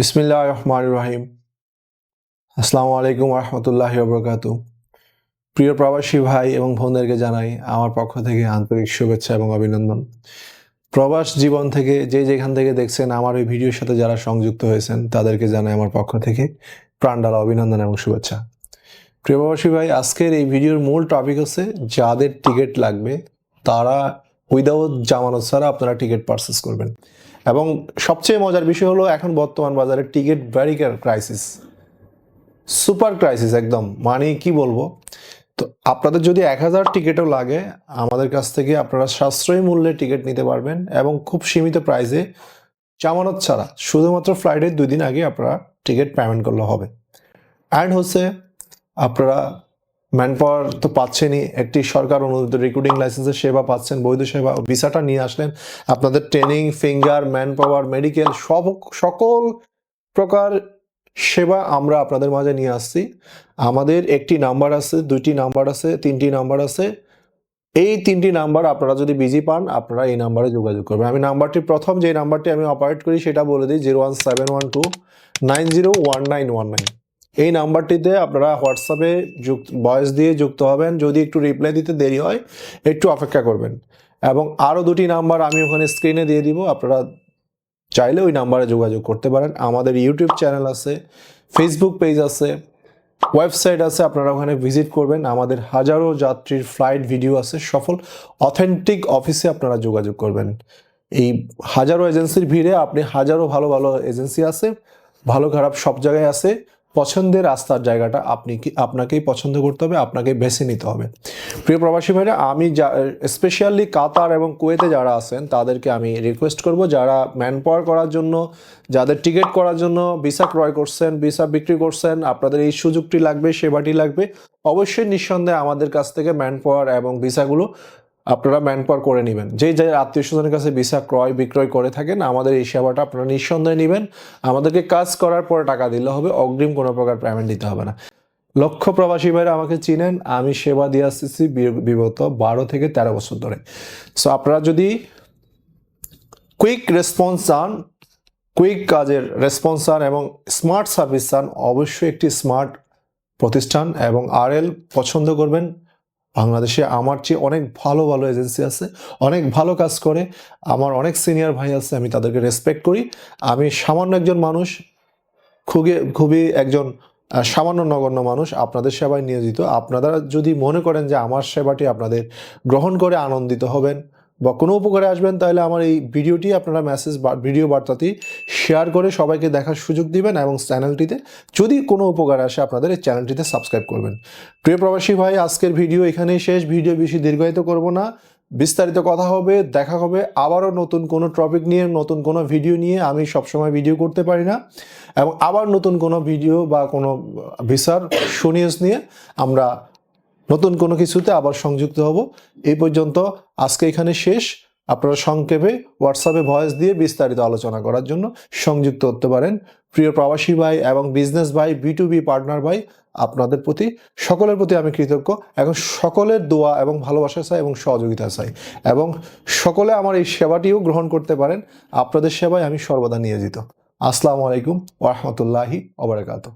বিসমিল্লাহ রহমান রাহিম আসসালামু আলাইকুম রহমতুল্লাহ বরকাত প্রিয় প্রবাসী ভাই এবং বোনদেরকে জানাই আমার পক্ষ থেকে আন্তরিক শুভেচ্ছা এবং অভিনন্দন। প্রবাস জীবন থেকে যে যেখান থেকে দেখছেন আমার এই ভিডিওর সাথে যারা সংযুক্ত হয়েছেন, তাদেরকে জানাই আমার পক্ষ থেকে প্রাণডালা অভিনন্দন এবং শুভেচ্ছা। প্রিয় প্রবাসী ভাই, আজকের এই ভিডিওর মূল টপিক হচ্ছে যাদের টিকিট লাগবে, তারা উইদাউট জামানত ছাড়া আপনারা টিকিট পারচেস করবেন। এবং সবচেয়ে মজার বিষয় হলো এখন বর্তমান বাজারে ticket very crisis super crisis একদম। মানে কি বলব? তো আপনাদের যদি এক হাজার টিকিটও লাগে, আমাদের কাছ থেকে আপনারা সাশ্রয়ী মূল্যে টিকিট নিতে পারবেন এবং খুব সীমিত প্রাইসে জামানত ছাড়া। শুধুমাত্র ফ্লাইটের দুই দিন আগে আপনারা টিকিট পেমেন্ট করলে হবে। অ্যান্ড হচ্ছে আপনারা ম্যান পাওয়ার তো পাচ্ছেনই। একটি সরকার অনুমোদিত রিক্রুটিং লাইসেন্সের সেবা পাচ্ছেন, বৈধ সেবা, ভিসাটা নিয়ে আসলেন। আপনাদের training finger man power medical সব, সকল প্রকার সেবা আমরা আপনাদের মাঝে নিয়ে আসছি। আমাদের একটি নাম্বার আছে, দুইটি নাম্বার আছে, তিনটি নাম্বার আছে। এই তিনটি নাম্বার আপনারা যদি বিজি পান, আপনারা এই নাম্বারে যোগাযোগ করবেন। আমি নাম্বারটি প্রথম যে নাম্বারটি আমি অপারেট করি, সেটা বলে দিই zero one seven one two nine zero one nine one nine এই নাম্বারটিতে আপনারা হোয়াটসঅ্যাপে যুক্ত, ভয়েস দিয়ে যুক্ত হবেন। যদি একটু রিপ্লাই দিতে দেরি হয়, একটু অপেক্ষা করবেন। এবং আরও দুটি নাম্বার আমি ওখানে স্ক্রিনে দিয়ে দিব। আপনারা চাইলে ওই নাম্বারে যোগাযোগ করতে পারেন। আমাদের ইউটিউব চ্যানেল আছে, ফেসবুক পেজ আছে, ওয়েবসাইট আছে, আপনারা ওখানে ভিজিট করবেন। আমাদের হাজারো যাত্রীর ফ্লাইট ভিডিও আছে, সফল, অথেন্টিক অফিসে আপনারা যোগাযোগ করবেন। এই হাজারো এজেন্সির ভিড়ে আপনি হাজারো ভালো ভালো এজেন্সি আছে, ভালো খারাপ সব জায়গায় আছে। পছন্দের রাস্তার জায়গাটা আপনি কি, আপনাকেই পছন্দ করতে হবে আপনাকে বেছে নিতে হবে। প্রিয় প্রবাসী ভাইরা, আমি যা স্পেশালি কাতার এবং কুয়েতে যারা আছেন, তাদেরকে আমি রিকোয়েস্ট করব, যারা ম্যান পাওয়ার করার জন্য, যাদের টিকিট করার জন্য ভিসা ক্রয় করছেন ভিসা বিক্রি করছেন, আপনাদের এই সুযোগটি লাগবে, সেবাটি লাগবে, অবশ্যই নিঃসন্দেহে আমাদের কাছ থেকে ম্যান পাওয়ার এবং ভিসাগুলো আপনারা ম্যান পাওয়ার করে নেবেন। যে যে আত্মীয় স্বজনের কাছে ভিসা ক্রয় বিক্রয় করে থাকেন, আমাদের এই সেবাটা আপনারা নিঃসন্দেহে নেবেন। আমাদেরকে কাজ করার পরে টাকা দিলে হবে, অগ্রিম কোনো প্রকার পেমেন্ট দিতে হবে না। লক্ষ প্রবাসী ভাইরা আমাকে চিনেন, আমি সেবা দিয়ে আসতেছি বিগত বারো থেকে তেরো বছর ধরে। সো আপনারা যদি কুইক রেসপন্স চান কুইক কাজের রেসপন্স চান এবং স্মার্ট সার্ভিস চান, অবশ্যই একটি স্মার্ট প্রতিষ্ঠান এবং আরএল পছন্দ করবেন। বাংলাদেশে আমার চেয়ে অনেক ভালো ভালো এজেন্সি আছে, অনেক ভালো কাজ করে, আমার অনেক সিনিয়র ভাই আছে, আমি তাদেরকে রেসপেক্ট করি। আমি সামান্য একজন মানুষ, খুবই খুবই একজন সামান্য নগণ্য মানুষ, আপনাদের সেবায় নিয়োজিত। আপনারা যদি মনে করেন যে আমার সেবাটি আপনাদের গ্রহণ করে আনন্দিত হবেন বা কোনো উপকারে আসবেন, তাহলে আমার এই ভিডিওটি, আপনারা মেসেজ ভিডিও বার্তাটি শেয়ার করে সবাইকে দেখার সুযোগ দিবেন এবং চ্যানেলটিতে যদি কোনো উপকার আসে, আপনাদের এই চ্যানেলটিতে সাবস্ক্রাইব করবেন। প্রিয় প্রবাসী ভাই, আজকের ভিডিও এখানেই শেষ। ভিডিও বেশি দীর্ঘায়িত করব না। বিস্তারিত কথা হবে, দেখা হবে আবারও নতুন কোনো টপিক নিয়ে, নতুন কোনো ভিডিও নিয়ে। আমি সবসময় ভিডিও করতে পারি না। এবং আবার নতুন কোনো ভিডিও বা কোনো ভিসার সুনিউজ নিয়ে আমরা নতুন কোনো কিছুতে আবার সংযুক্ত হব। এই পর্যন্ত আজকে এখানে শেষ। আপনারা সংক্ষেপে হোয়াটসঅ্যাপে ভয়েস দিয়ে বিস্তারিত আলোচনা করার জন্য সংযুক্ত হতে পারেন। প্রিয় প্রবাসী ভাই এবং বিজনেস ভাই বি টু বি পার্টনার ভাই, আপনাদের প্রতি, সকলের প্রতি আমি কৃতজ্ঞ। এখন সকলের দোয়া এবং ভালোবাসা চাই এবং সহযোগিতা চাই। এবং সকলে আমার এই সেবাটিও গ্রহণ করতে পারেন। আপনাদের সেবায় আমি সর্বদা নিয়োজিত। আসসালামু আলাইকুম ওরহমতুল্লাহি ওবরাকাতু